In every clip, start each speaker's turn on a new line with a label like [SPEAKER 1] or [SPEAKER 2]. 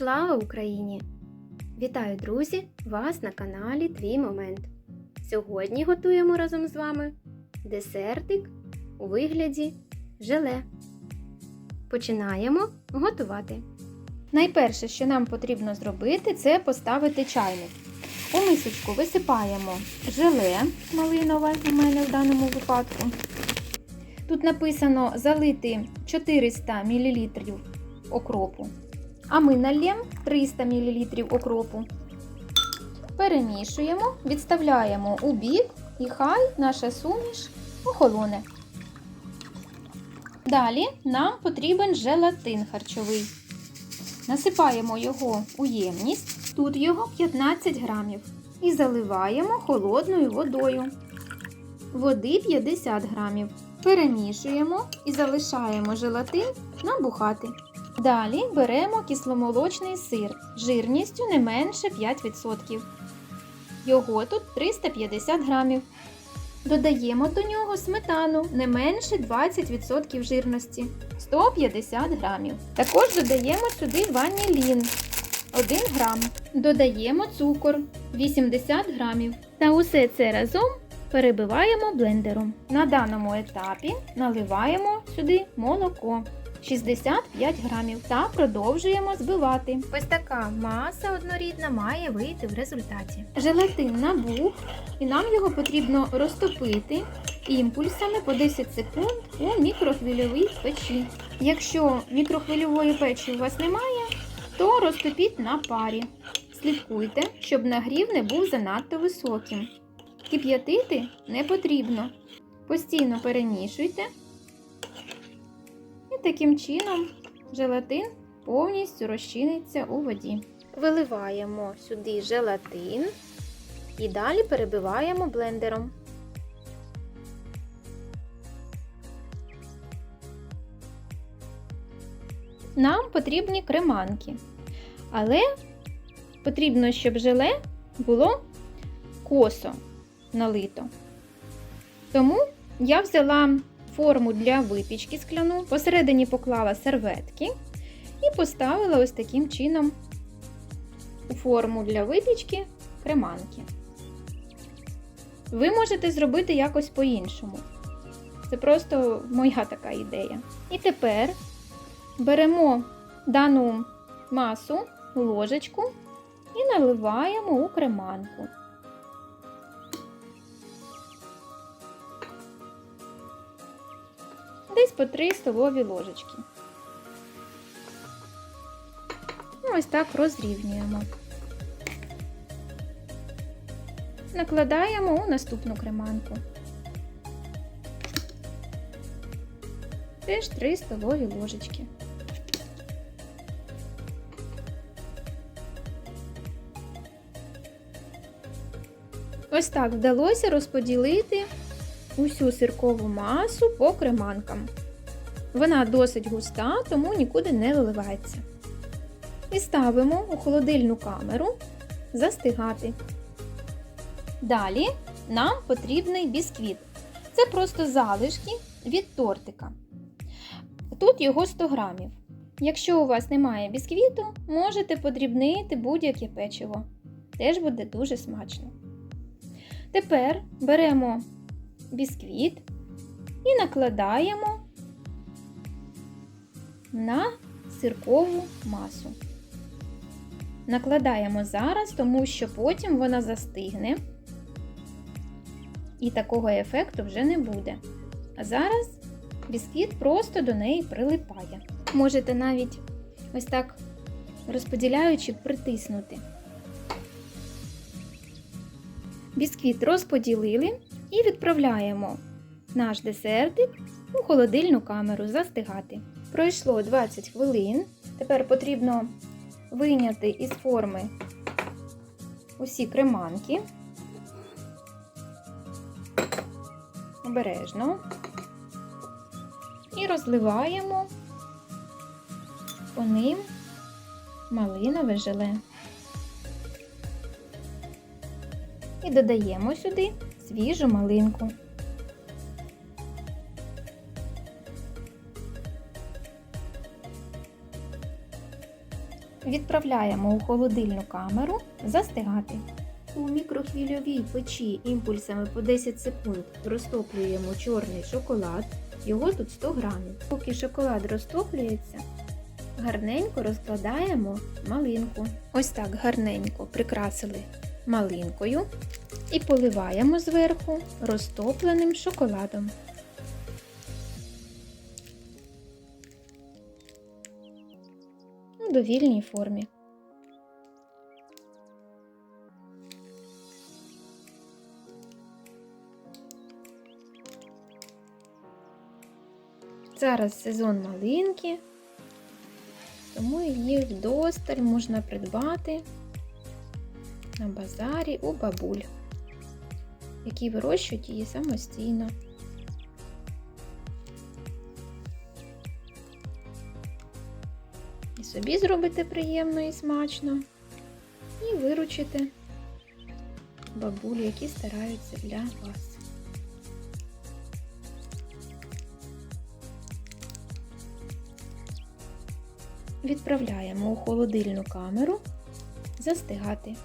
[SPEAKER 1] Слава Україні! Вітаю, друзі! Вас на каналі Твій Момент. Сьогодні готуємо разом з вами десертик у вигляді желе. Починаємо готувати. Найперше, що нам потрібно зробити, це поставити чайник. У мисочку висипаємо желе малинове у мене в даному випадку. Тут написано залити 400 мл окропу. А ми нальємо 300 мл окропу. Перемішуємо, відставляємо у бік і хай наша суміш охолоне. Далі нам потрібен желатин харчовий. Насипаємо його у ємність, тут його 15 грамів. І заливаємо холодною водою. Води 50 грамів. Перемішуємо і залишаємо желатин набухати. Далі беремо кисломолочний сир жирністю не менше 5%. Його тут 350 грамів. Додаємо до нього сметану не менше 20% жирності 150 грамів. Також додаємо сюди ванілін 1 грам. Додаємо цукор 80 грамів. Та усе це разом перебиваємо блендером. На даному етапі наливаємо сюди молоко 65 грамів та продовжуємо збивати. Ось така маса однорідна має вийти в результаті. Желатин набух, і нам його потрібно розтопити імпульсами по 10 секунд у мікрохвильовій печі. Якщо мікрохвильової печі у вас немає, то розтопіть на парі. Слідкуйте, щоб нагрів не був занадто високим. Кип'ятити не потрібно. Постійно перемішуйте. Таким чином желатин повністю розчиниться у воді. Виливаємо сюди желатин і далі перебиваємо блендером. Нам потрібні креманки, але потрібно, щоб желе було косо налито. Тому я взяла форму для випічки скляну, посередині поклала серветки і поставила ось таким чином у форму для випічки креманки. Ви можете зробити якось по-іншому. Це просто моя така ідея. І тепер беремо дану масу ложечку і наливаємо у креманку. Десь по 3 столові ложечки. Ну, Ось так розрівнюємо. Накладаємо у наступну креманку. Теж 3 столові ложечки. Ось так вдалося розподілити усю сиркову масу по креманкам. Вона досить густа, тому нікуди не виливається. І ставимо у холодильну камеру застигати. Далі нам потрібний бісквіт. Це просто залишки від тортика. Тут його 100 грамів. Якщо у вас немає бісквіту, можете подрібнити будь-яке печиво. Теж буде дуже смачно. Тепер беремо бісквіт і накладаємо на сиркову масу. Накладаємо зараз, тому що потім вона застигне, і такого ефекту вже не буде. А зараз бісквіт просто до неї прилипає. Можете навіть ось так розподіляючи притиснути. Бісквіт розподілили і відправляємо наш десертик у холодильну камеру застигати. Пройшло 20 хвилин. Тепер потрібно вийняти із форми усі креманки. Обережно. І розливаємо по ним малинове желе. І додаємо сюди свіжу малинку. Відправляємо у холодильну камеру застигати. У мікрохвильовій печі імпульсами по 10 секунд розтоплюємо чорний шоколад. Його тут 100 грамів. Поки шоколад розтоплюється, гарненько розкладаємо малинку. Ось так гарненько прикрасили малинкою і поливаємо зверху розтопленим шоколадом. У довільній формі. Зараз сезон малинки, тому її вдосталь можна придбати на базарі у бабуль, які вирощують її самостійно. І собі зробите приємно і смачно, і виручите бабуль, які стараються для вас. Відправляємо у холодильну камеру застигати.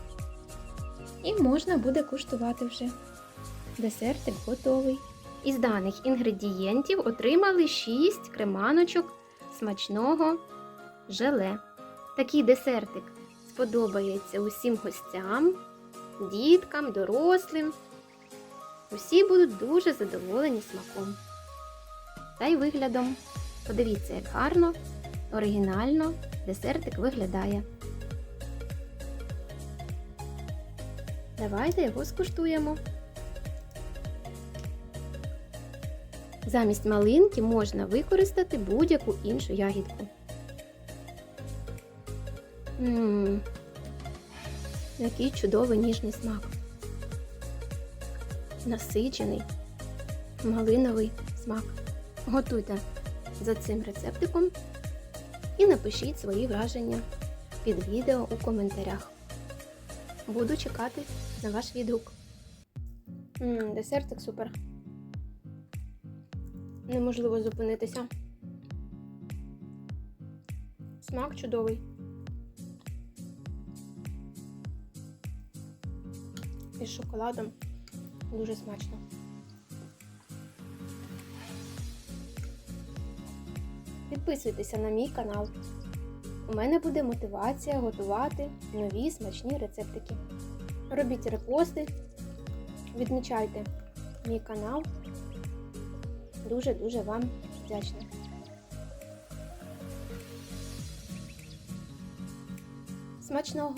[SPEAKER 1] І можна буде куштувати вже. Десертик готовий. Із даних інгредієнтів отримали 6 креманочок смачного желе. Такий десертик сподобається усім гостям, діткам, дорослим. Усі будуть дуже задоволені смаком. Та й виглядом. Подивіться, як гарно, оригінально десертик виглядає. Давайте його скуштуємо. Замість малинки можна використати будь-яку іншу ягідку. Ммм, який чудовий ніжний смак. Насичений, малиновий смак. Готуйте за цим рецептиком і напишіть свої враження під відео у коментарях. Буду чекати на ваш відгук. Ммм, десертик супер. Неможливо зупинитися. Смак чудовий. Із шоколадом дуже смачно. Підписуйтеся на мій канал. У мене буде мотивація готувати нові смачні рецептики. Робіть репости, відмічайте мій канал. Дуже-дуже вам вдячна. Смачного!